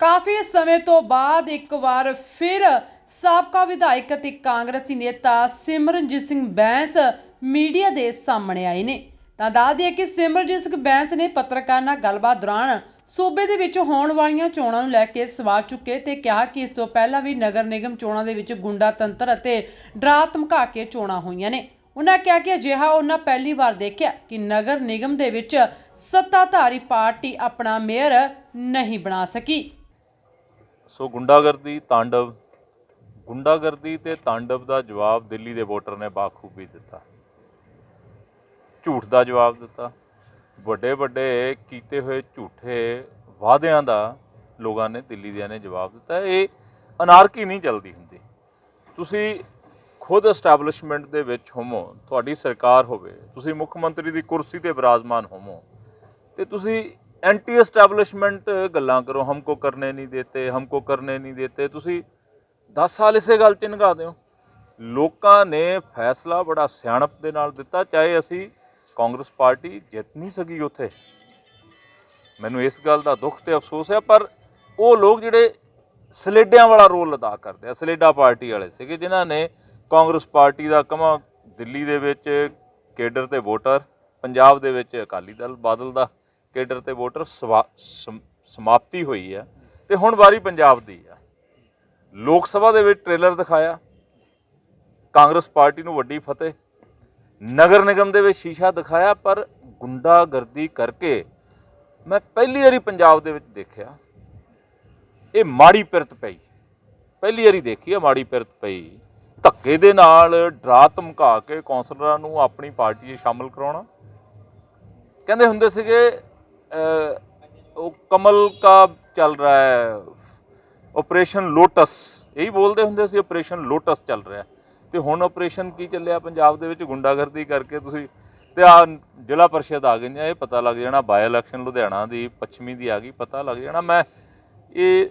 ਕਾਫੀ ਸਮੇਂ ਤੋਂ ਬਾਅਦ ਇੱਕ ਵਾਰ ਫਿਰ ਸਾਬਕਾ ਵਿਧਾਇਕ ਅਤੇ ਕਾਂਗਰਸੀ ਨੇਤਾ ਸਿਮਰਨਜੀਤ ਸਿੰਘ ਬੈਂਸ ਮੀਡੀਆ ਦੇ ਸਾਹਮਣੇ ਆਏ ਨੇ। ਤਾਂ ਦੱਸ ਦਈਏ ਕਿ ਸਿਮਰਨਜੀਤ ਸਿੰਘ ਬੈਂਸ ਨੇ ਪੱਤਰਕਾਰ ਨਾਲ ਗੱਲਬਾਤ ਦੌਰਾਨ ਸੂਬੇ ਦੇ ਵਿੱਚ ਹੋਣ ਵਾਲੀਆਂ ਚੋਣਾਂ ਨੂੰ ਲੈ ਕੇ ਸਵਾਲ ਚੁੱਕੇ ਤੇ ਕਿਹਾ ਕਿ ਇਸ ਤੋਂ ਪਹਿਲਾਂ ਵੀ ਨਗਰ ਨਿਗਮ ਚੋਣਾਂ ਦੇ ਵਿੱਚ ਗੁੰਡਾ ਤੰਤਰ ਅਤੇ ਡਰਾ ਧਮਕਾ ਕੇ ਚੋਣਾਂ ਹੋਈਆਂ ਨੇ। ਉਹਨਾਂ ਕਿਹਾ ਕਿ ਅਜਿਹਾ ਉਹਨਾਂ ਪਹਿਲੀ ਵਾਰ ਦੇਖਿਆ ਕਿ ਨਗਰ ਨਿਗਮ ਦੇ ਵਿੱਚ ਸੱਤਾਧਾਰੀ ਪਾਰਟੀ ਆਪਣਾ ਮੇਅਰ ਨਹੀਂ ਬਣਾ ਸਕੀ। ਸੋ ਗੁੰਡਾਗਰਦੀ, ਤਾਂਡਵ। ਗੁੰਡਾਗਰਦੀ ਤੇ ਤਾਂਡਵ ਦਾ ਜਵਾਬ ਦਿੱਲੀ ਦੇ ਵੋਟਰ ਨੇ ਬਾਖੂਬੀ ਦਿੱਤਾ। ਝੂਠ ਦਾ ਜਵਾਬ ਦਿੱਤਾ। ਵੱਡੇ ਵੱਡੇ ਕੀਤੇ ਹੋਏ ਝੂਠੇ ਵਾਅਦਿਆਂ ਦਾ ਲੋਕਾਂ ਨੇ, ਦਿੱਲੀ ਦਿਆਂ ਨੇ ਜਵਾਬ ਦਿੱਤਾ। ਇਹ ਅਨਾਰਕੀ ਨਹੀਂ ਚੱਲਦੀ ਹੁੰਦੀ। ਤੁਸੀਂ ਖੁਦ ਐਸਟੈਬਲਿਸ਼ਮੈਂਟ ਦੇ ਵਿੱਚ ਹੋਵੋ, ਤੁਹਾਡੀ ਸਰਕਾਰ ਹੋਵੇ, ਤੁਸੀਂ ਮੁੱਖ ਮੰਤਰੀ ਦੀ ਕੁਰਸੀ ਤੇ ਬਿਰਾਜਮਾਨ ਹੋਵੋ, ਤੇ ਤੁਸੀਂ ਐਂਟੀ ਐਸਟੈਬਲਿਸ਼ਮੈਂਟ ਗੱਲਾਂ ਕਰੋ, ਹਮਕੋ ਕਰਨੇ ਨਹੀਂ ਦੇਤੇ, ਹਮਕੋ ਕਰਨੇ ਨਹੀਂ ਦੇਤੇ, ਤੁਸੀਂ 10 ਸਾਲ ਇਸੇ ਗੱਲ 'ਚ ਨਿਗਾਹ ਦਿਓ। ਲੋਕਾਂ ਨੇ ਫੈਸਲਾ ਬੜਾ ਸਿਆਣਪ ਦੇ ਨਾਲ ਦਿੱਤਾ, ਚਾਹੇ ਅਸੀਂ ਕਾਂਗਰਸ ਪਾਰਟੀ ਜਿੱਤ ਨਹੀਂ ਸਕੀ ਉੱਥੇ। ਮੈਨੂੰ ਇਸ ਗੱਲ ਦਾ ਦੁੱਖ ਤੇ ਅਫਸੋਸ ਹੈ, ਪਰ ਉਹ ਲੋਕ ਜਿਹੜੇ ਸਲੇਡਿਆਂ ਵਾਲਾ ਰੋਲ ਅਦਾ ਕਰਦੇ ਆ, ਸਲੇਡਾ ਪਾਰਟੀ ਵਾਲੇ ਸੀਗੇ, ਜਿਨ੍ਹਾਂ ਨੇ ਕਾਂਗਰਸ ਪਾਰਟੀ ਦਾ ਕਮਾ ਦਿੱਲੀ ਦੇ ਵਿੱਚ ਕੇਡਰ ਤੇ ਵੋਟਰ, ਪੰਜਾਬ ਦੇ ਵਿੱਚ ਅਕਾਲੀ ਦਲ ਬਾਦਲ ਦਾ। ਕੇਡਰ ਤੇ ਵੋਟਰ ਸਵਾ- ਸਮਾਪਤੀ ਹੋਈ ਹੈ ਤੇ ਹੁਣ ਵਾਰੀ ਪੰਜਾਬ ਦੀ ਆ। ਲੋਕ ਸਭਾ ਦੇ ਵਿੱਚ ਟ੍ਰੇਲਰ ਦਿਖਾਇਆ। ਕਾਂਗਰਸ ਪਾਰਟੀ ਨੂੰ ਵੱਡੀ ਫਤਿਹ। ਨਗਰ ਨਿਗਮ ਦੇ ਵਿੱਚ ਸ਼ੀਸ਼ਾ ਦਿਖਾਇਆ, ਪਰ ਗੁੰਡਾਗਰਦੀ ਕਰਕੇ ਮੈਂ ਪਹਿਲੀ ਵਾਰੀ ਪੰਜਾਬ ਦੇ ਵਿੱਚ ਦੇਖਿਆ। ਇਹ ਮਾੜੀ ਪਿਰਤ ਪਈ। ਪਹਿਲੀ ਵਾਰੀ ਦੇਖੀ ਆ ਮਾੜੀ ਪਿਰਤ ਪਈ। ਧੱਕੇ ਦੇ ਨਾਲ ਡਰਾ ਧਮਕਾ ਕੇ ਕੌਂਸਲਰਾਂ ਨੂੰ ਆਪਣੀ ਪਾਰਟੀ 'ਚ ਸ਼ਾਮਲ ਕਰਾਉਣਾ। ਕਹਿੰਦੇ ਹੁੰਦੇ ਸੀਗੇ ਉਹ ਕਮਲ ਕਾ ਚੱਲ ਰਿਹਾ ਹੈ। ਆਪਰੇਸ਼ਨ ਲੋਟਸ ਇਹੀ ਬੋਲਦੇ ਹੁੰਦੇ ਸੀ ਆਪਰੇਸ਼ਨ ਲੋਟਸ ਚੱਲ ਰਿਹਾ ਤੇ ਹੁਣ ਆਪਰੇਸ਼ਨ ਕੀ ਚੱਲਿਆ? ਪੰਜਾਬ ਦੇ ਵਿੱਚ ਗੁੰਡਾਗਰਦੀ ਕਰਕੇ ਤੁਸੀਂ ਤੇ ਆ ਜ਼ਿਲ੍ਹਾ ਪਰਿਸ਼ਦ ਆ ਗਈਆਂ, ਇਹ ਪਤਾ ਲੱਗ ਜਾਣਾ ਬਾਈ ਇਲੈਕਸ਼ਨ ਲੁਧਿਆਣਾ ਦੀ ਪੱਛਮੀ ਦੀ ਆ ਗਈ, ਪਤਾ ਲੱਗ ਜਾਣਾ। ਮੈਂ ਇਹ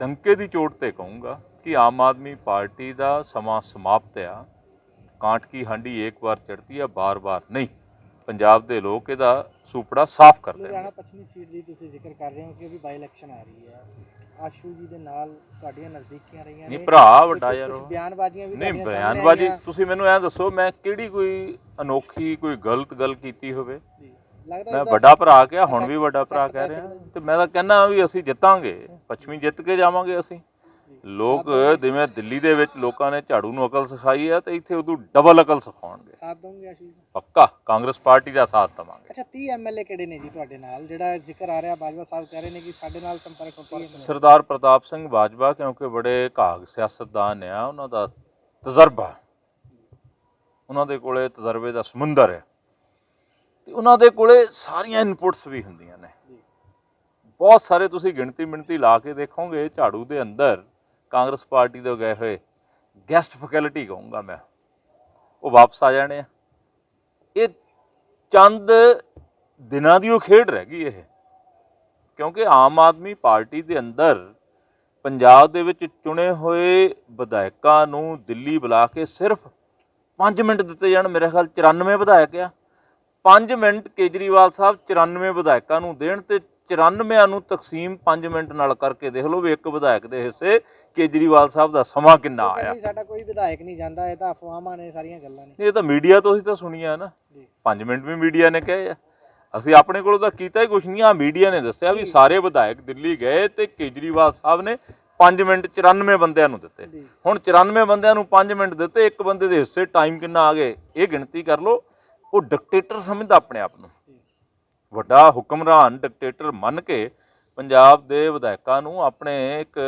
ਡੰਕੇ ਦੀ ਚੋਟ ਤੇ ਕਹੂੰਗਾ ਕਿ ਆਮ ਆਦਮੀ ਪਾਰਟੀ ਦਾ ਸਮਾਂ ਸਮਾਪਤ ਆ। ਕਾਂਟ ਕੀ ਹਾਂਡੀ ਇੱਕ ਵਾਰ ਚੜਤੀ ਆ, ਬਾਰ-ਬਾਰ ਨਹੀਂ। ਪੰਜਾਬ ਦੇ ਲੋਕ ਇਹਦਾ ਸੂਪੜਾ ਸਾਫ਼ ਕਰਦੇ ਨੇ ਲੁਧਿਆਣਾ ਪੱਛਮੀ ਸੀਟ ਦੀ ਤੁਸੀਂ ਜ਼ਿਕਰ ਕਰ ਰਹੇ ਹੋ ਕਿ ਵੀ ਬਾਈ ਇਲੈਕਸ਼ਨ ਆ ਰਹੀ ਹੈ। ਆਸ਼ੂ ਜੀ ਦੇ ਨਾਲ ਤੁਹਾਡੀਆਂ ਨਜ਼ਦੀਕੀਆਂ ਰਹੀਆਂ ਨਹੀਂ ਭਰਾ ਵੱਡਾ ਯਾਰ ਉਹ। ਬਿਆਨਬਾਜ਼ੀਆਂ ਵੀ ਨਹੀਂ ਬਿਆਨਬਾਜ਼ੀ। ਤੁਸੀਂ ਮੈਨੂੰ ਐਂ ਦੱਸੋ ਮੈਂ ਕਿਹੜੀ ਕੋਈ ਅਨੋਖੀ ਕੋਈ ਗਲਤ ਗੱਲ ਕੀਤੀ ਹੋਵੇ? ਮੈਂ ਵੱਡਾ ਭਰਾ ਕਿਹਾ ਹੁਣ ਵੀ ਵੱਡਾ ਭਰਾ ਕਹਿ ਰਿਹਾ। ਤੇ ਮੈਂ ਤਾਂ ਕਹਿੰਦਾ ਵੀ ਅਸੀਂ ਜਿੱਤਾਂਗੇ ਪੱਛਮੀ ਜਿੱਤ ਕੇ ਜਾਵਾਂਗੇ ਅਸੀਂ। ਲੋਕ ਜਿਵੇਂ ਦਿੱਲੀ ਦੇ ਵਿੱਚ ਲੋਕਾਂ ਨੇ ਝਾੜੂ ਨੂੰ ਅਕਲ ਸਿਖਾਈ ਹੈ ਤੇ ਇੱਥੇ ਉਦੋਂ ਡਬਲ ਅਕਲ ਸਿਖਾਉਣਗੇ। ਸਾਥ ਦੋਗੇ ਆਸ਼ੂ ਜੀ ਪੱਕਾ ਕਾਂਗਰਸ ਪਾਰਟੀ ਦਾ ਸਾਥ ਦੇਵਾਂਗੇ। ਅੱਛਾ 30 ਐਮਐਲਏ ਕਿਹੜੇ ਨੇ ਜੀ ਤੁਹਾਡੇ ਨਾਲ? ਜਿਹੜਾ ਜ਼ਿਕਰ ਆ ਰਿਹਾ ਬਾਜਵਾ ਸਾਹਿਬ ਕਹਿ ਰਹੇ ਨੇ ਕਿ ਸਾਡੇ ਨਾਲ ਸੰਪਰਕ ਟੁੱਟੀ ਹੈ ਸਰਦਾਰ ਪ੍ਰਤਾਪ ਸਿੰਘ ਬਾਜਵਾ ਕਿਉਂਕਿ ਬੜੇ ਘਾਗ ਸਿਆਸਤਦਾਨ ਆ ਉਹਨਾਂ ਦਾ ਤਜਰਬਾ। ਉਹਨਾਂ ਦੇ ਕੋਲੇ ਤਜਰਬੇ ਦਾ ਸਮੁੰਦਰ ਹੈ ਤੇ ਉਹਨਾਂ ਦੇ ਕੋਲੇ ਸਾਰੀਆਂ ਇਨਪੁਟਸ ਵੀ ਹੁੰਦੀਆਂ ਨੇ। ਬਹੁਤ ਸਾਰੇ ਤੁਸੀਂ ਗਿਣਤੀ ਮਿਣਤੀ ਲਾ ਕੇ ਦੇਖੋਗੇ ਝਾੜੂ ਦੇ ਅੰਦਰ ਕਾਂਗਰਸ ਪਾਰਟੀ ਦੇ ਗਏ ਹੋਏ ਗੈਸਟ ਫੈਕਲਟੀ ਕਹੂੰਗਾ ਮੈਂ। ਉਹ ਵਾਪਸ ਆ ਜਾਣੇ ਆ। ਇਹ ਚੰਦ ਦਿਨਾਂ ਦੀ ਉਹ ਖੇਡ ਰਹਿ ਗਈ ਇਹ। ਕਿਉਂਕਿ ਆਮ ਆਦਮੀ ਪਾਰਟੀ ਦੇ ਅੰਦਰ ਪੰਜਾਬ ਦੇ ਵਿੱਚ ਚੁਣੇ ਹੋਏ ਵਿਧਾਇਕਾਂ ਨੂੰ ਦਿੱਲੀ ਬੁਲਾ ਕੇ ਸਿਰਫ 5 ਮਿੰਟ ਦਿੱਤੇ ਜਾਣ, ਮੇਰੇ ਖਿਆਲ 94 ਵਿਧਾਇਕ ਆ। 5 ਮਿੰਟ ਕੇਜਰੀਵਾਲ ਸਾਹਿਬ 94 ਵਿਧਾਇਕਾਂ ਨੂੰ ਦੇਣ ਤੇ 94 ਨੂੰ ਤਕਸੀਮ 5 ਮਿੰਟ ਨਾਲ ਕਰਕੇ ਦੇਖ ਲਓ ਵੀ ਇੱਕ ਵਿਧਾਇਕ ਦੇ ਹਿੱਸੇ ਕੇਜਰੀਵਾਲ ਸਾਹਿਬ ਦਾ ਸਮਾਂ ਕਿੰਨਾ ਆਇਆ। ਸਾਡਾ ਕੋਈ ਵਿਧਾਇਕ ਨਹੀਂ ਜਾਂਦਾ ਇਹ ਤਾਂ ਅਫਵਾਹਾਂ ਨੇ ਸਾਰੀਆਂ ਗੱਲਾਂ ਨੇ। ਇਹ ਤਾਂ ਮੀਡੀਆ ਤੋਂ ਹੀ ਤਾਂ ਸੁਣੀਆਂ ਨਾ। ਜੀ। 5 ਮਿੰਟ ਵੀ ਮੀਡੀਆ ਨੇ ਕਹੇ ਆ। ਅਸੀਂ ਆਪਣੇ ਕੋਲੋਂ ਤਾਂ ਕੀਤਾ ਹੀ ਕੁਛ ਨਹੀਂ ਆ ਮੀਡੀਆ ਨੇ ਦੱਸਿਆ ਵੀ ਸਾਰੇ ਵਿਧਾਇਕ ਦਿੱਲੀ ਗਏ ਤੇ ਕੇਜਰੀਵਾਲ ਸਾਹਿਬ ਨੇ 5 ਮਿੰਟ 94 ਬੰਦਿਆਂ ਨੂੰ ਦਿੱਤੇ। ਹੁਣ 94 ਬੰਦਿਆਂ ਨੂੰ 5 ਮਿੰਟ ਦਿੱਤੇ ਇੱਕ ਬੰਦੇ ਦੇ ਹਿੱਸੇ ਟਾਈਮ ਕਿੰਨਾ ਆ ਗਏ ਇਹ ਗਿਣਤੀ ਕਰ ਲਓ ਉਹ ਡਿਕਟੇਟਰ ਸਮਝਦਾ ਆਪਣੇ ਆਪ ਨੂੰ। ਵੱਡਾ ਹੁਕਮਰਾਨ ਡਿਕਟੇਟਰ ਮੰਨ ਕੇ ਪੰਜਾਬ ਦੇ ਵਿਧਾਇਕਾਂ ਨੂੰ ਆਪਣੇ ਇੱਕ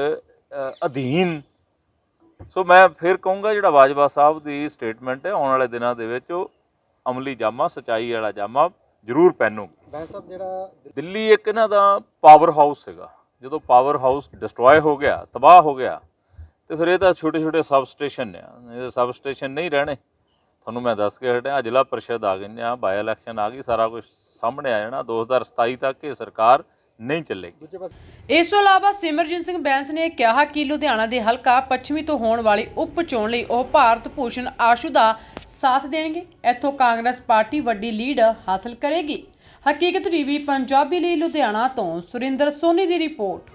ਅਧੀਨ। ਸੋ ਮੈਂ ਫਿਰ ਕਹੂੰਗਾ ਜਿਹੜਾ ਬਾਜਵਾ ਸਾਹਿਬ ਦੀ ਸਟੇਟਮੈਂਟ ਹੈ ਆਉਣ ਵਾਲੇ ਦਿਨਾਂ ਦੇ ਵਿੱਚ ਉਹ ਅਮਲੀ ਜਾਮਾ ਸਚਾਈ ਵਾਲਾ ਜਾਮਾ ਜ਼ਰੂਰ ਪਹਿਨੂਗੀ। ਬੈਂਸ ਸਾਹਿਬ ਜਿਹੜਾ ਦਿੱਲੀ ਇੱਕ ਇਹਨਾਂ ਦਾ ਪਾਵਰ ਹਾਊਸ ਸੀਗਾ। ਜਦੋਂ ਪਾਵਰ ਹਾਊਸ ਡਿਸਟਰੋਏ ਹੋ ਗਿਆ ਤਬਾਹ ਹੋ ਗਿਆ ਤੇ ਫਿਰ ਇਹ ਤਾਂ ਛੋਟੇ ਛੋਟੇ ਸਬ ਸਟੇਸ਼ਨ ਨੇ। ਇਹ ਸਬ ਸਟੇਸ਼ਨ ਨਹੀਂ ਰਹਿਣੇ। ਤੁਹਾਨੂੰ ਮੈਂ ਦੱਸ ਕੇ ਹਟਿਆ ਜ਼ਿਲ੍ਹਾ ਪਰਿਸ਼ਦ ਆ ਗਏ ਨੇ ਆ ਬਾਈ ਇਲੈਕਸ਼ਨ ਆ ਗਈ ਸਾਰਾ ਕੁਝ ਸਾਹਮਣੇ ਆ ਜਾਣਾ 2027 ਤੱਕ ਇਹ ਸਰਕਾਰ ਨਹੀਂ ਚੱਲੇਗੀ। ਇਸ ਤੋਂ ਇਲਾਵਾ ਸਿਮਰਜੀਤ ਸਿੰਘ ਬੈਂਸ ਨੇ ਕਿਹਾ ਕਿ ਲੁਧਿਆਣਾ ਦੇ ਹਲਕਾ ਪੱਛਮੀ ਤੋਂ ਹੋਣ ਵਾਲੀ ਉਪ ਚੋਣ ਲਈ ਉਹ ਭਾਰਤ ਭੂਸ਼ਣ ਆਸ਼ੂ ਦਾ ਸਾਥ ਦੇਣਗੇ। ਇੱਥੋਂ ਕਾਂਗਰਸ ਪਾਰਟੀ ਵੱਡੀ ਲੀਡ ਹਾਸਲ ਕਰੇਗੀ। ਹਕੀਕਤ ਟੀਵੀ ਪੰਜਾਬੀ ਲਈ ਲੁਧਿਆਣਾ ਤੋਂ ਸੁਰਿੰਦਰ ਸੋਨੀ ਦੀ ਰਿਪੋਰਟ।